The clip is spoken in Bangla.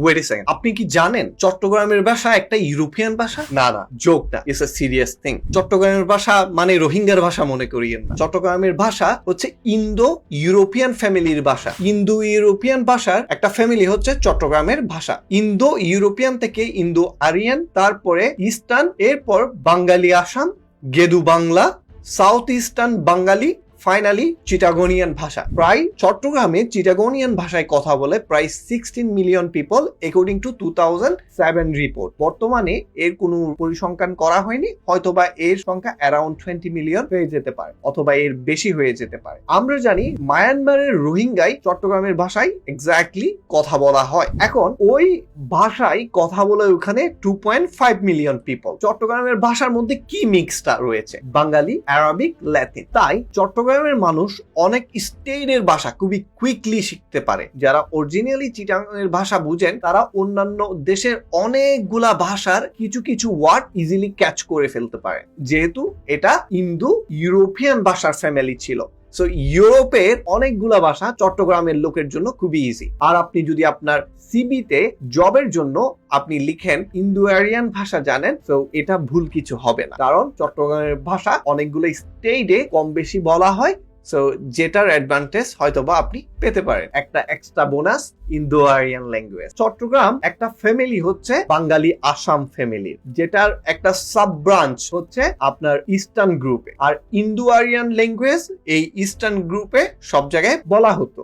ওয়েট সেকেন্ড আপনি কি জানেন চট্টগ্রামের ভাষা একটা ইউরোপিয়ান ভাষা? না না জোক না। ইটস আ সিরিয়াস থিং চট্টগ্রামের ভাষা মানে রোহিঙ্গার ভাষা মনে করিয়েন না। চট্টগ্রামের ভাষা হচ্ছে ইন্দো ইউরোপিয়ান ফ্যামিলির ভাষা। ইন্দো ইউরোপিয়ান ভাষার একটা ফ্যামিলি হচ্ছে চট্টগ্রামের ভাষা। ইন্দো ইউরোপিয়ান থেকে ইন্দো আরিয়ান তারপরে ইস্টার্ন এরপর বাঙালি আসাম গেদু Bangla south eastern Bengali finally Chittagonian ভাষা। প্রায় চট্টগ্রামে চিটাগোনিয়ান ভাষায় কথা বলে প্রায় sixteen million people according to two thousand seven report বর্তমানে এর কোনো পরিসংখ্যান করা হয়নি, হয়তোবা এর সংখ্যা অ্যারাউন্ড টোয়েন্টি মিলিয়ন হয়ে যেতে পারে, অথবা এর বেশি হয়ে যেতে পারে। আমরা জানি মায়ানমারের রোহিঙ্গাই চট্টগ্রামের ভাষায় এক্স্যাক্টলি কথা বলা হয়। এখন ওই ভাষায় কথা বলে ওখানে two point five million people চট্টগ্রামের ভাষার মধ্যে কি মিক্সটা রয়েছে? বাঙালি আরবিক ল্যাটিন তাই চট্টগ্রামের মানুষ অনেক স্টেইনের ভাষা খুবই কুইকলি শিখতে পারে। যারা অরিজিনালি চিটাংয়ের ভাষা বুঝেন, তারা অন্যান্য দেশের অনেকগুলা ভাষার কিছু কিছু ওয়ার্ড ইজিলি ক্যাচ করে ফেলতে পারে। যেহেতু এটা ইন্দো ইউরোপিয়ান ভাষার ফ্যামিলি ছিল। সো ইউরোপের অনেকগুলা ভাষা চট্টগ্রামের লোকের জন্য খুবই ইজি আর আপনি যদি আপনার সিবিতে জবের জন্য আপনি লিখেন ইন্দো আরিয়ান ভাষা জানেন তো এটা ভুল কিছু হবে না। কারণ চট্টগ্রামের ভাষা অনেকগুলো স্টেটে কম বেশি বলা হয়। সো যেটার অ্যাডভান্টেজ হয়তো বা আপনি পেতে পারেন। একটা extra bonus Indo Aryan language Chattogram একটা ফ্যামিলি হচ্ছে বাঙালি আসাম ফ্যামিলি যেটার একটা সাব ব্রাঞ্চ হচ্ছে আপনার ইস্টার্ন গ্রুপে আর ইন্দো আরিয়ান ল্যাঙ্গুয়েজ এই ইস্টার্ন গ্রুপে সব জায়গায় বলা হতো।